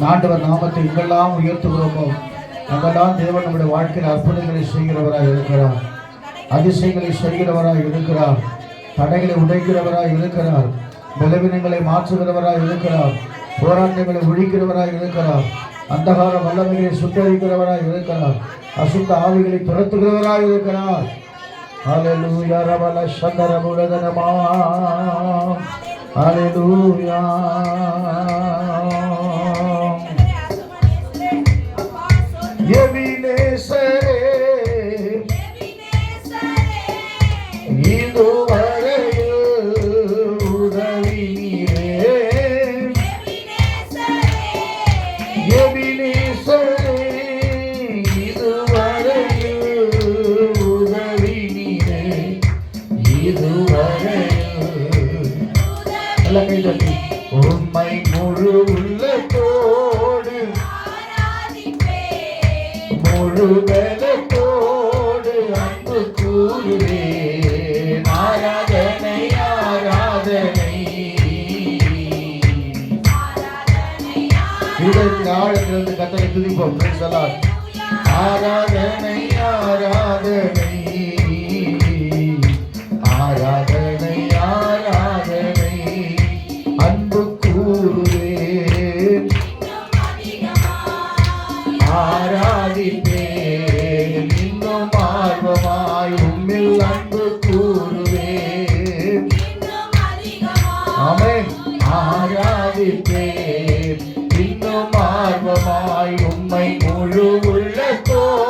ஆண்டவர் நாமத்தை எங்கெல்லாம் உயர்த்துகிறோமோ? நம்மெல்லாம் தேவன் நம்முடைய வாழ்க்கையில் அற்புதங்களை செய்கிறவராக இருக்கிறார். அதிசயங்களை செய்கிறவராக இருக்கிறார். தடைகளை உடைக்கிறவராக இருக்கிறார். பலவீனங்களை மாற்றுகிறவராக இருக்கிறார். போராட்டங்களை ஒழிக்கிறவராக இருக்கிறார். அந்தகார வல்லமைகளை சுட்டரிக்கிறவராய் இருக்கிறார். அசுத்த ஆவிகளை துரத்துகிறவராக இருக்கிறார். அலலூயா ரவல சந்தர முலதனமா ஹalleluya எபினேசரே இதுவரையில் முழு அன்பு கூறுவேன் ஆராதனை ஆராதனை. இதற்கு ஆழத்திலிருந்து கத்தனை துதிப்போம். ஆராதனை ஆராதனை. ஆர்வமாய் உம்மை முழு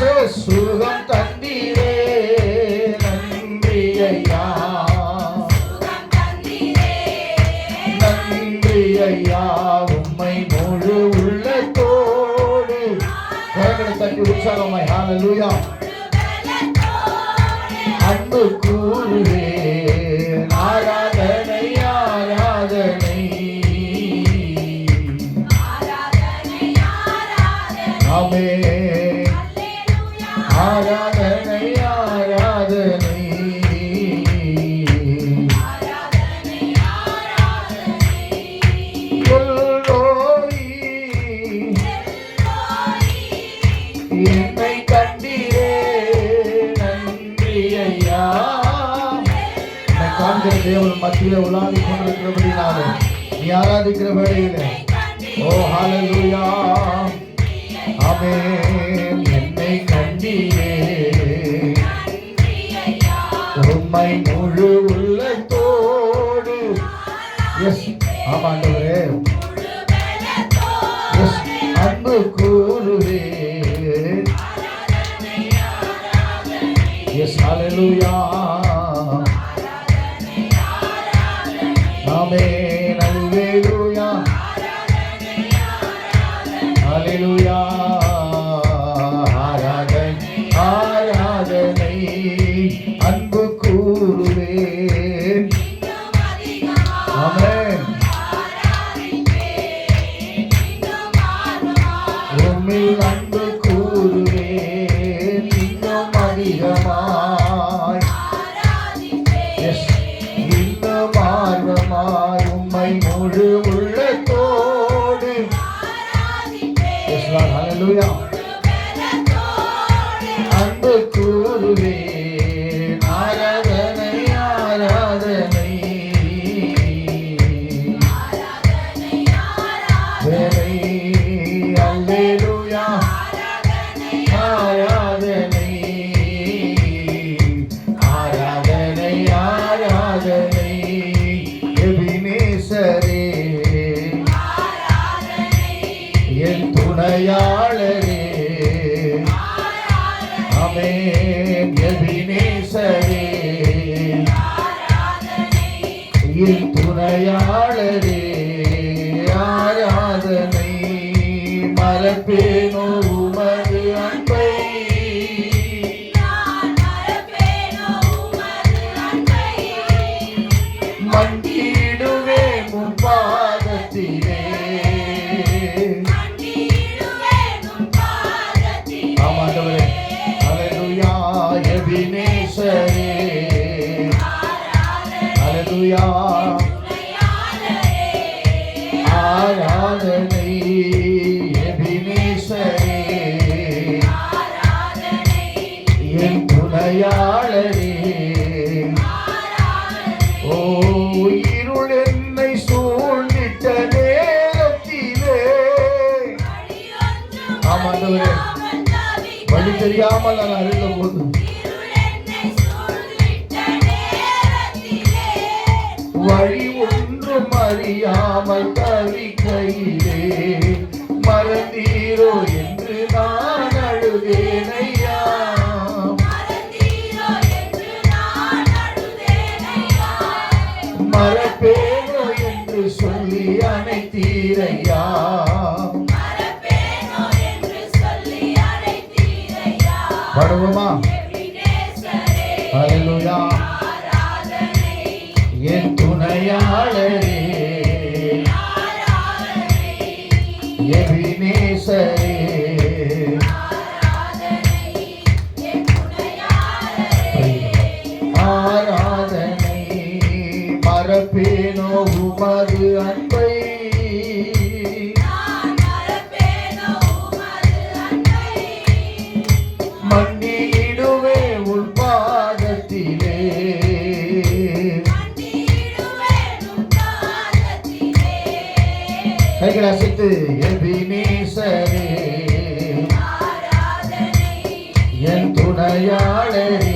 சுகம் தந்தீரே நன்றி ஐயா நன்றி ஐயா உம்மை முழு உள்ளத்தோடு. கரங்களை தட்டி உற்சாகமாய். அன்பு கூறுவேன் என்னை கண்டீரே நன்றி ஐயா காண்கிற தேவன் மத்தியில உலாவிக் கொண்டிருக்கிறபடினாலே நீ ஆராதிக்கிறபடியிலே ஓ ஹalleluya. ஆமென். என்னை கண்டீரே. உம்மை முழு உள்ளத்தோடு. எஸ் ஆமாண்டவரே. ஹalleluya ஆராதனை அல்லேலூயா. ஆராதனை ஆராதனை ஆராதனை எபினேசரே. என் துணையாளரே. அமே மலையாளரே ஓ இருள் என்னை சூழ்ந்திட்ட நேரத்திலே. ஆமாண்டவரே வழி தெரியாமல் நான் அறிந்த போது வழி ஒன்றும் அறியாமல் வருவோமா அலுயா என் துணையாளரே. எபினேசரே. ஆராதனை மரப்பேனோ உமது அன்பு. உடையாளே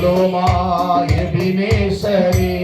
बोलो माँ ये विनेश्वरी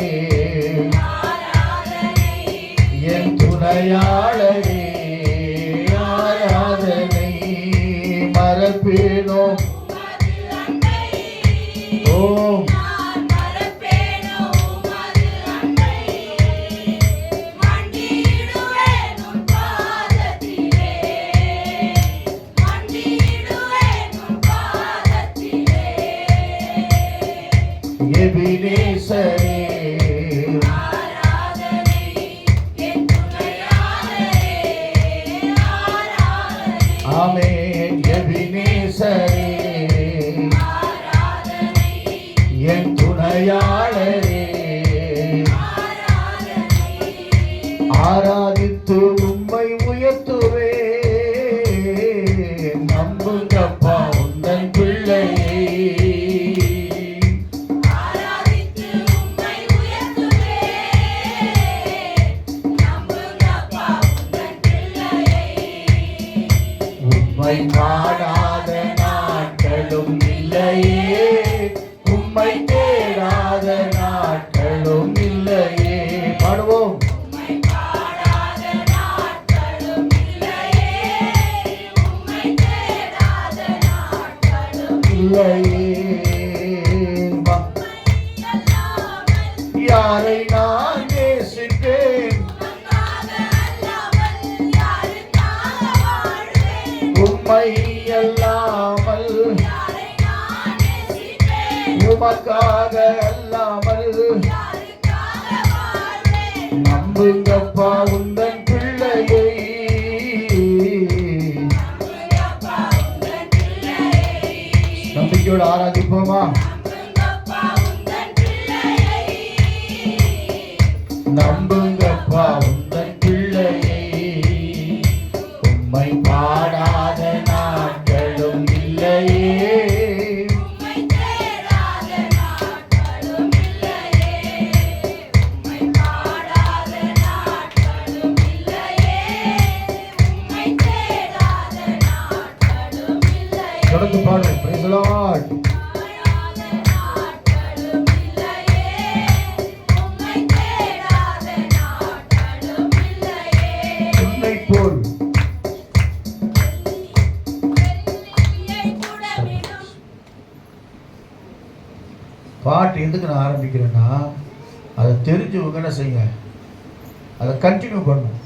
இல்லையே யாரை நான் நேசித்தேன்? உண்மை அல்லாமல் உமக்காக அல்லாமல் நம்புங்கப்பா பாடாத நான் எதுக்கு நான் ஆரம்பிக்கிறேன்னா அதை தெரிஞ்சவங்க என்ன செய்யுங்க? அதை கண்டினியூ பண்ணும்